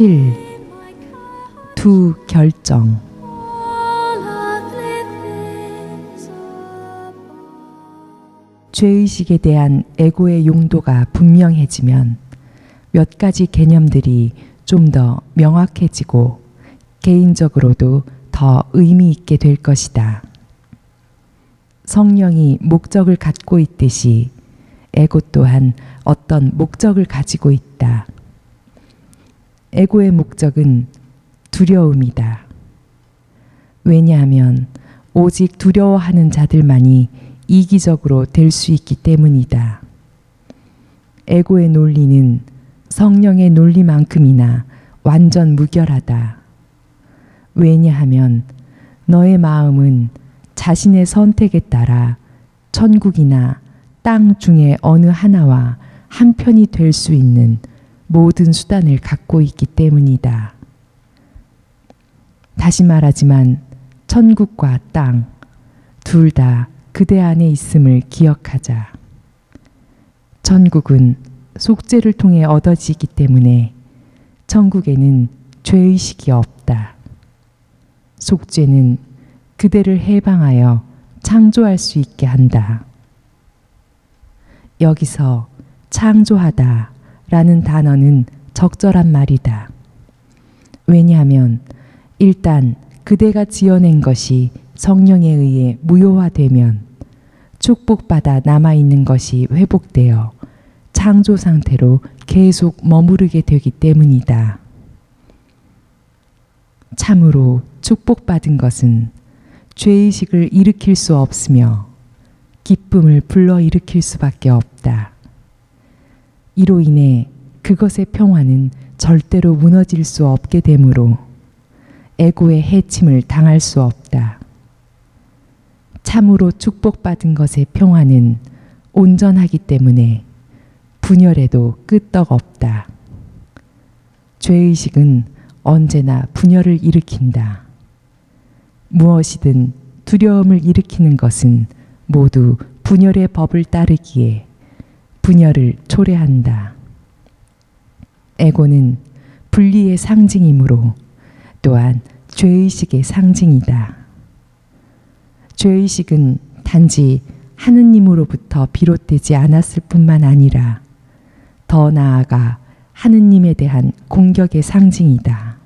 7. 두 결정. 죄의식에 대한 에고의 용도가 분명해지면 몇 가지 개념들이 좀 더 명확해지고 개인적으로도 더 의미 있게 될 것이다. 성령이 목적을 갖고 있듯이 에고 또한 어떤 목적을 가지고 있다. 에고의 목적은 두려움이다. 왜냐하면 오직 두려워하는 자들만이 이기적으로 될 수 있기 때문이다. 에고의 논리는 성령의 논리만큼이나 완전 무결하다. 왜냐하면 너의 마음은 자신의 선택에 따라 천국이나 땅 중에 어느 하나와 한편이 될 수 있는 모든 수단을 갖고 있기 때문이다. 다시 말하지만 천국과 땅 둘 다 그대 안에 있음을 기억하자. 천국은 속죄를 통해 얻어지기 때문에 천국에는 죄의식이 없다. 속죄는 그대를 해방하여 창조할 수 있게 한다. 여기서 창조하다 라는 단어는 적절한 말이다. 왜냐하면 일단 그대가 지어낸 것이 성령에 의해 무효화되면 축복받아 남아있는 것이 회복되어 창조 상태로 계속 머무르게 되기 때문이다. 참으로 축복받은 것은 죄의식을 일으킬 수 없으며 기쁨을 불러일으킬 수밖에 없다. 이로 인해 그것의 평화는 절대로 무너질 수 없게 되므로 에고의 해침을 당할 수 없다. 참으로 축복받은 것의 평화는 온전하기 때문에 분열에도 끄떡 없다. 죄의식은 언제나 분열을 일으킨다. 무엇이든 두려움을 일으키는 것은 모두 분열의 법을 따르기에 분열을 초래한다. 에고는 분리의 상징이므로 또한 죄의식의 상징이다. 죄의식은 단지 하느님으로부터 비롯되지 않았을 뿐만 아니라 더 나아가 하느님에 대한 공격의 상징이다.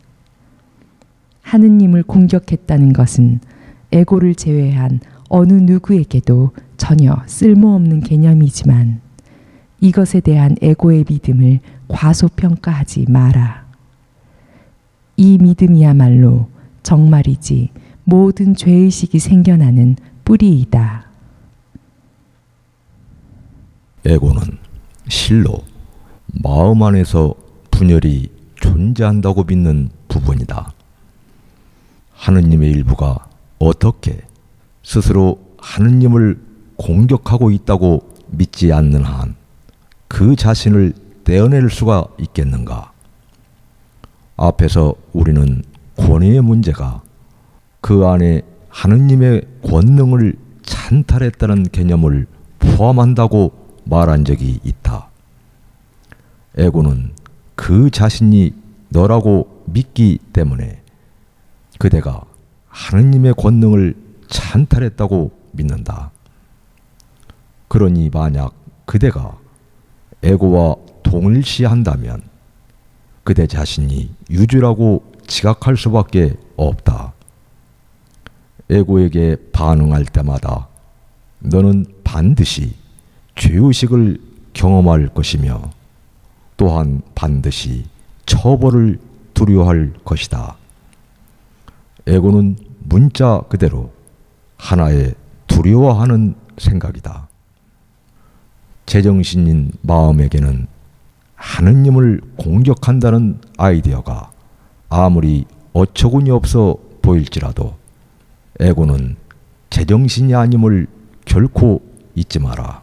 하느님을 공격했다는 것은 에고를 제외한 어느 누구에게도 전혀 쓸모없는 개념이지만 이것에 대한 에고의 믿음을 과소평가하지 마라. 이 믿음이야말로 정말이지 모든 죄의식이 생겨나는 뿌리이다. 에고는 실로 마음 안에서 분열이 존재한다고 믿는 부분이다. 하느님의 일부가 어떻게 스스로 하느님을 공격하고 있다고 믿지 않는 한 그 자신을 떼어낼 수가 있겠는가? 앞에서 우리는 권위의 문제가 그 안에 하느님의 권능을 찬탈했다는 개념을 포함한다고 말한 적이 있다. 에고는 그 자신이 너라고 믿기 때문에 그대가 하느님의 권능을 찬탈했다고 믿는다. 그러니 만약 그대가 에고와 동일시한다면 그대 자신이 유주라고 지각할 수밖에 없다. 에고에게 반응할 때마다 너는 반드시 죄의식을 경험할 것이며 또한 반드시 처벌을 두려워할 것이다. 에고는 문자 그대로 하나의 두려워하는 생각이다. 제정신인 마음에게는 하느님을 공격한다는 아이디어가 아무리 어처구니 없어 보일지라도 에고는 제정신이 아님을 결코 잊지 마라.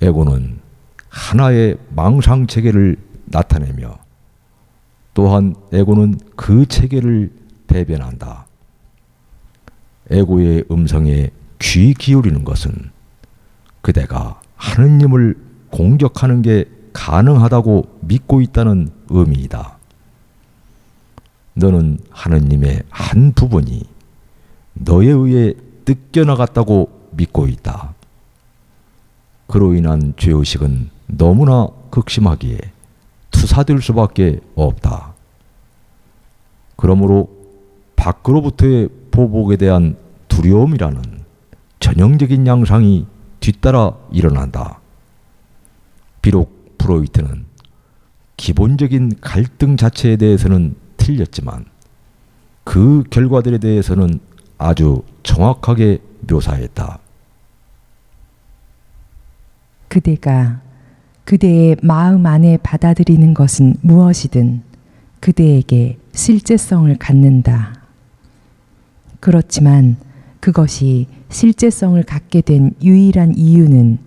에고는 하나의 망상 체계를 나타내며 또한 에고는 그 체계를 대변한다. 에고의 음성에 귀 기울이는 것은 그대가 하느님을 공격하는 게 가능하다고 믿고 있다는 의미이다. 너는 하느님의 한 부분이 너에 의해 뜯겨나갔다고 믿고 있다. 그로 인한 죄의식은 너무나 극심하기에 투사될 수밖에 없다. 그러므로 밖으로부터의 보복에 대한 두려움이라는 전형적인 양상이 뒤따라 일어난다. 비록 프로이트는 기본적인 갈등 자체에 대해서는 틀렸지만 그 결과들에 대해서는 아주 정확하게 묘사했다. 그대가 그대의 마음 안에 받아들이는 것은 무엇이든 그대에게 실제성을 갖는다. 그렇지만 그것이 실제성을 갖게 된 유일한 이유는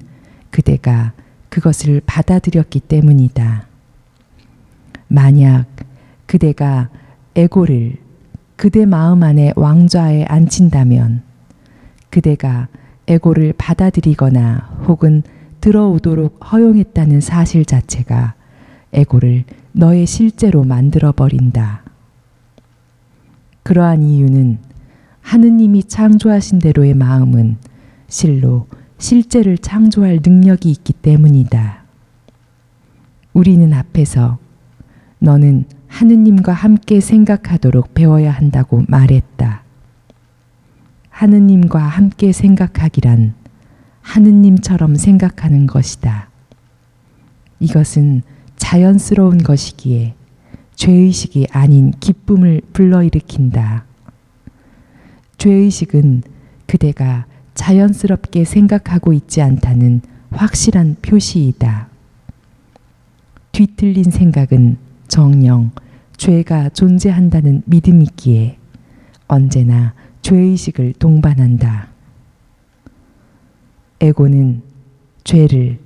그대가 그것을 받아들였기 때문이다. 만약 그대가 에고를 그대 마음 안에 왕좌에 앉힌다면 그대가 에고를 받아들이거나 혹은 들어오도록 허용했다는 사실 자체가 에고를 너의 실제로 만들어 버린다. 그러한 이유는 하느님이 창조하신 대로의 마음은 실로 실제를 창조할 능력이 있기 때문이다. 우리는 앞에서 너는 하느님과 함께 생각하도록 배워야 한다고 말했다. 하느님과 함께 생각하기란 하느님처럼 생각하는 것이다. 이것은 자연스러운 것이기에 죄의식이 아닌 기쁨을 불러일으킨다. 죄의식은 그대가 자연스럽게 생각하고 있지 않다는 확실한 표시이다. 뒤틀린 생각은 정령 죄가 존재한다는 믿음이기에 언제나 죄의식을 동반한다. 에고는 죄를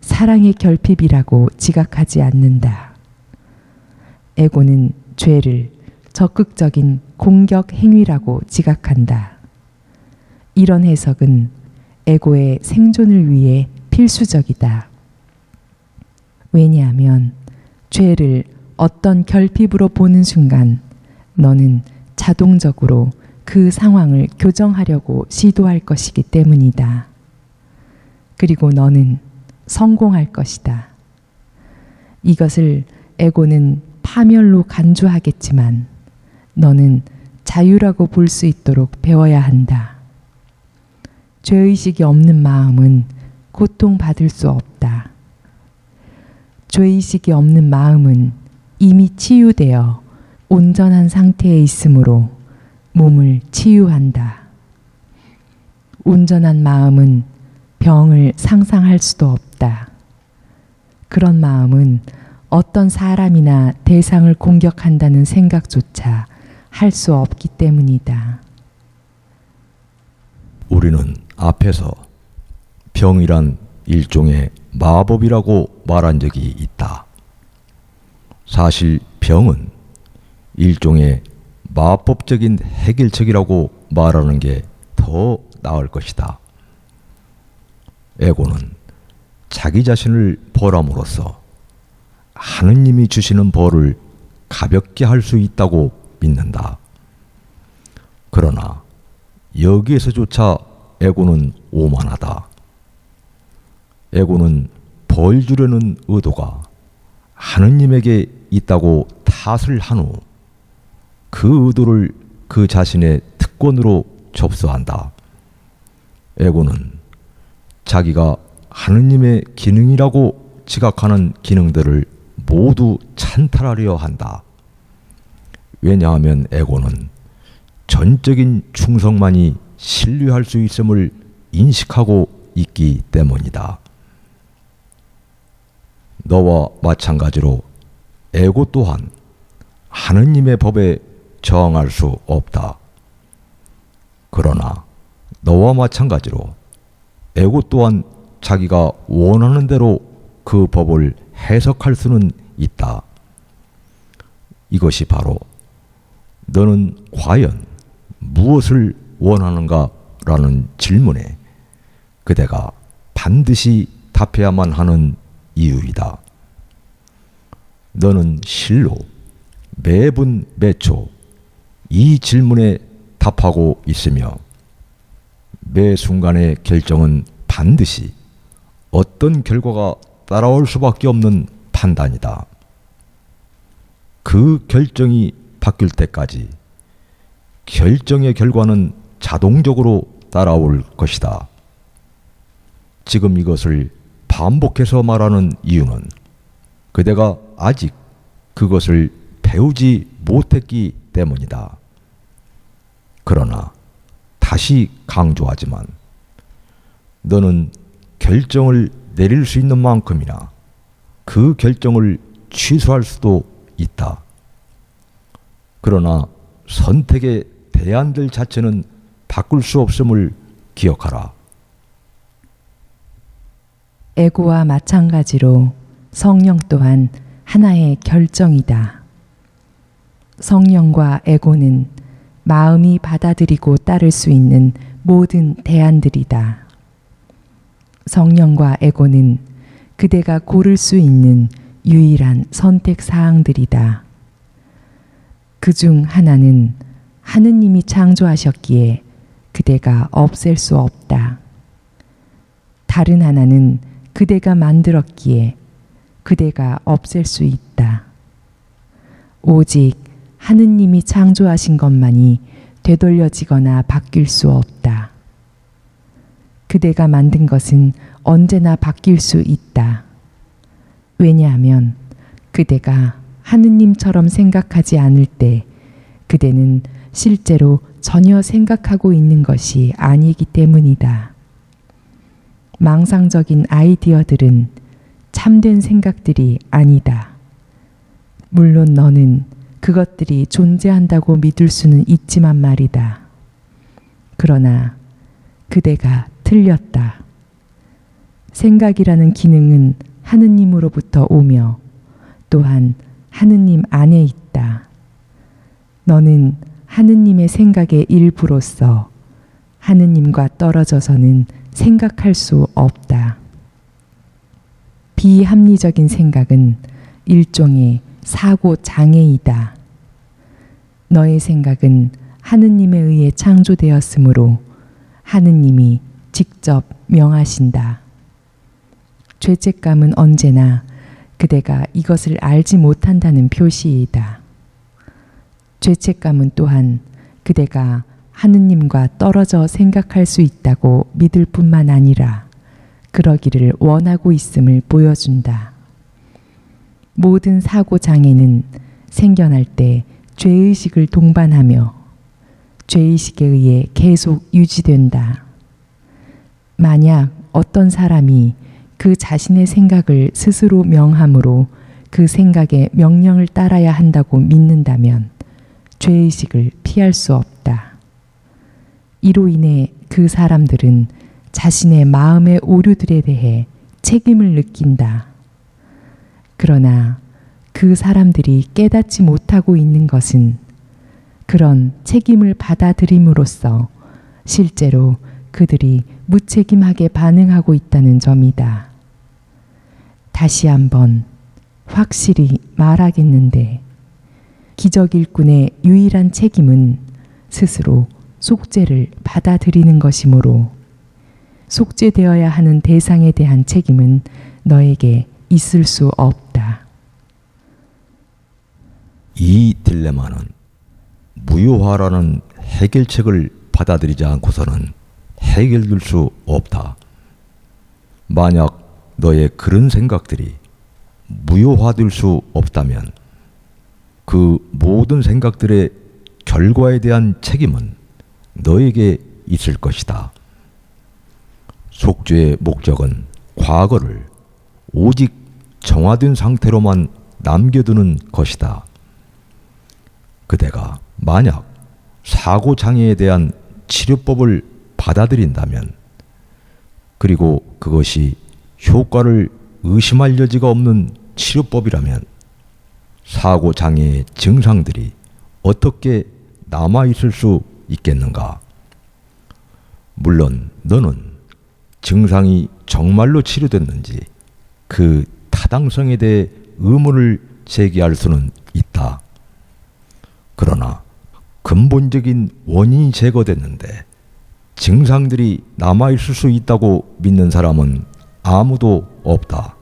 사랑의 결핍이라고 지각하지 않는다. 에고는 죄를 적극적인 공격 행위라고 지각한다. 이런 해석은 에고의 생존을 위해 필수적이다. 왜냐하면 죄를 어떤 결핍으로 보는 순간 너는 자동적으로 그 상황을 교정하려고 시도할 것이기 때문이다. 그리고 너는 성공할 것이다. 이것을 에고는 파멸로 간주하겠지만 너는 자유라고 볼 수 있도록 배워야 한다. 죄의식이 없는 마음은 고통받을 수 없다. 죄의식이 없는 마음은 이미 치유되어 온전한 상태에 있으므로 몸을 치유한다. 온전한 마음은 병을 상상할 수도 없다. 그런 마음은 어떤 사람이나 대상을 공격한다는 생각조차 할 수 없기 때문이다. 우리는 앞에서 병이란 일종의 마법이라고 말한 적이 있다. 사실 병은 일종의 마법적인 해결책이라고 말하는 게 더 나을 것이다. 에고는 자기 자신을 벌함으로써 하느님이 주시는 벌을 가볍게 할 수 있다고 믿는다. 그러나 여기에서조차 에고는 오만하다. 에고는 벌 주려는 의도가 하느님에게 있다고 탓을 한 후 그 의도를 그 자신의 특권으로 접수한다. 에고는 자기가 하느님의 기능이라고 지각하는 기능들을 모두 찬탈하려 한다. 왜냐하면 에고는 전적인 충성만이 신뢰할 수 있음을 인식하고 있기 때문이다. 너와 마찬가지로 에고 또한 하느님의 법에 저항할 수 없다. 그러나 너와 마찬가지로 에고 또한 자기가 원하는 대로 그 법을 해석할 수는 있다. 이것이 바로 너는 과연 무엇을 원하는가? 라는 질문에 그대가 반드시 답해야만 하는 이유이다. 너는 실로 매분 매초 이 질문에 답하고 있으며 매 순간의 결정은 반드시 어떤 결과가 따라올 수밖에 없는 판단이다. 그 결정이 바뀔 때까지 결정의 결과는 자동적으로 따라올 것이다. 지금 이것을 반복해서 말하는 이유는 그대가 아직 그것을 배우지 못했기 때문이다. 그러나 다시 강조하지만 너는 결정을 내릴 수 있는 만큼이나 그 결정을 취소할 수도 있다. 그러나 선택의 대안들 자체는 바꿀 수 없음을 기억하라. 에고와 마찬가지로 성령 또한 하나의 결정이다. 성령과 에고는 마음이 받아들이고 따를 수 있는 모든 대안들이다. 성령과 에고는 그대가 고를 수 있는 유일한 선택 사항들이다. 그 중 하나는 하느님이 창조하셨기에 그대가 없앨 수 없다. 다른 하나는 그대가 만들었기에 그대가 없앨 수 있다. 오직 하느님이 창조하신 것만이 되돌려지거나 바뀔 수 없다. 그대가 만든 것은 언제나 바뀔 수 있다. 왜냐하면 그대가 하느님처럼 생각하지 않을 때 그대는 실제로 전혀 생각하고 있는 것이 아니기 때문이다. 망상적인 아이디어들은 참된 생각들이 아니다. 물론 너는 그것들이 존재한다고 믿을 수는 있지만 말이다. 그러나 그대가 틀렸다. 생각이라는 기능은 하느님으로부터 오며 또한 하느님 안에 있다. 너는 하느님의 생각의 일부로서 하느님과 떨어져서는 생각할 수 없다. 비합리적인 생각은 일종의 사고 장애이다. 너의 생각은 하느님에 의해 창조되었으므로 하느님이 직접 명하신다. 죄책감은 언제나 그대가 이것을 알지 못한다는 표시이다. 죄책감은 또한 그대가 하느님과 떨어져 생각할 수 있다고 믿을 뿐만 아니라 그러기를 원하고 있음을 보여준다. 모든 사고 장애는 생겨날 때 죄의식을 동반하며 죄의식에 의해 계속 유지된다. 만약 어떤 사람이 그 자신의 생각을 스스로 명함으로 그 생각의 명령을 따라야 한다고 믿는다면 죄의식을 피할 수 없다. 이로 인해 그 사람들은 자신의 마음의 오류들에 대해 책임을 느낀다. 그러나 그 사람들이 깨닫지 못하고 있는 것은 그런 책임을 받아들임으로써 실제로 그들이 무책임하게 반응하고 있다는 점이다. 다시 한번 확실히 말하겠는데 기적 일꾼의 유일한 책임은 스스로 속죄를 받아들이는 것이므로 속죄되어야 하는 대상에 대한 책임은 너에게 있을 수 없다. 이 딜레마는 무효화라는 해결책을 받아들이지 않고서는 해결될 수 없다. 만약 너의 그런 생각들이 무효화될 수 없다면 그 모든 생각들의 결과에 대한 책임은 너에게 있을 것이다. 속죄의 목적은 과거를 오직 정화된 상태로만 남겨두는 것이다. 그대가 만약 사고 장애에 대한 치료법을 받아들인다면 그리고 그것이 효과를 의심할 여지가 없는 치료법이라면 사고 장애의 증상들이 어떻게 남아 있을 수 있겠는가? 물론 너는 증상이 정말로 치료됐는지 그 타당성에 대해 의문을 제기할 수는 있다. 그러나 근본적인 원인이 제거됐는데 증상들이 남아있을 수 있다고 믿는 사람은 아무도 없다.